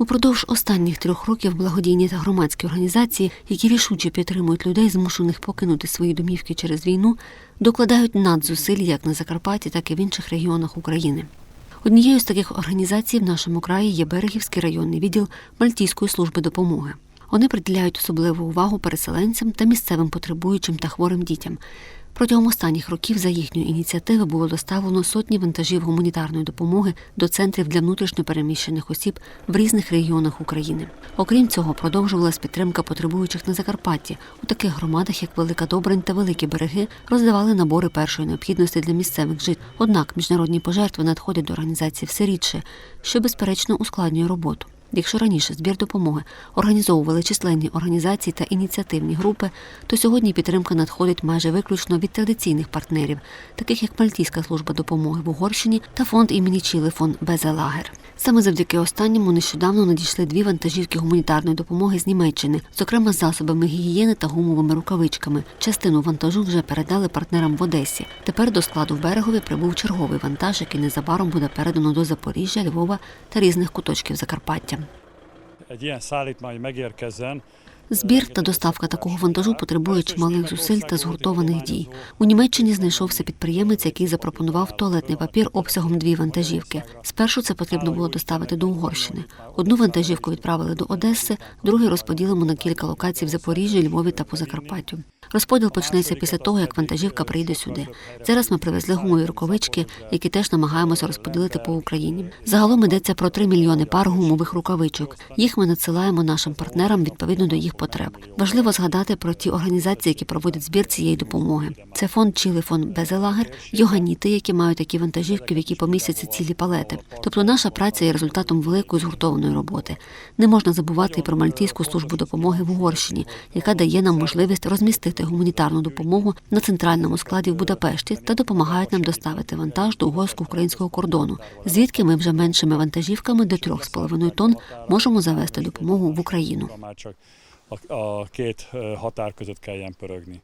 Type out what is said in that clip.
Упродовж останніх трьох років благодійні та громадські організації, які рішуче підтримують людей, змушених покинути свої домівки через війну, докладають надзусиль як на Закарпатті, так і в інших регіонах України. Однією з таких організацій в нашому краї є Берегівський районний відділ Мальтійської служби допомоги. Вони приділяють особливу увагу переселенцям та місцевим потребуючим та хворим дітям. Протягом останніх років за їхньої ініціативи було доставлено сотні вантажів гуманітарної допомоги до центрів для внутрішньопереміщених осіб в різних регіонах України. Окрім цього, продовжувалась підтримка потребуючих на Закарпатті. У таких громадах, як Велика Добрань та Великі Береги, роздавали набори першої необхідності для місцевих жителів. Однак міжнародні пожертви надходять до організації все рідше, що безперечно ускладнює роботу. Якщо раніше збір допомоги організовували численні організації та ініціативні групи, то сьогодні підтримка надходить майже виключно від традиційних партнерів, таких як Мальтійська служба допомоги в Угорщині та фонд імені Чілифон Безелагер. Саме завдяки останньому нещодавно надійшли дві вантажівки гуманітарної допомоги з Німеччини, зокрема з засобами гігієни та гумовими рукавичками. Частину вантажу вже передали партнерам в Одесі. Тепер до складу в берегові прибув черговий вантаж, який незабаром буде передано до Запоріжжя, Львова та різних куточків Закарпаття. egy ilyen szállítmány megérkezzen, Збір та доставка такого вантажу потребує чималих зусиль та згуртованих дій. У Німеччині знайшовся підприємець, який запропонував туалетний папір обсягом дві вантажівки. Спершу це потрібно було доставити до Угорщини. Одну вантажівку відправили до Одеси, другу розподілимо на кілька локацій в Запоріжжі, Львові та по Закарпаттю. Розподіл почнеться після того, як вантажівка прийде сюди. Зараз ми привезли гумові рукавички, які теж намагаємося розподілити по Україні. Загалом йдеться про 3 мільйони пар гумових рукавичок. Їх ми надсилаємо нашим партнерам відповідно до їх потреб. Важливо згадати про ті організації, які проводять збір цієї допомоги. Це фонд Чили фонд Безелагер, йоганіти, які мають такі вантажівки, в які помістяться цілі палети. Тобто наша праця є результатом великої згуртованої роботи. Не можна забувати і про Мальтійську службу допомоги в Угорщині, яка дає нам можливість розмістити гуманітарну допомогу на центральному складі в Будапешті та допомагають нам доставити вантаж до угорсько-українського кордону, звідки ми вже меншими вантажівками до 3,5 тонн можемо завести допомогу в Україну. A, két határ között kelljen pörögni.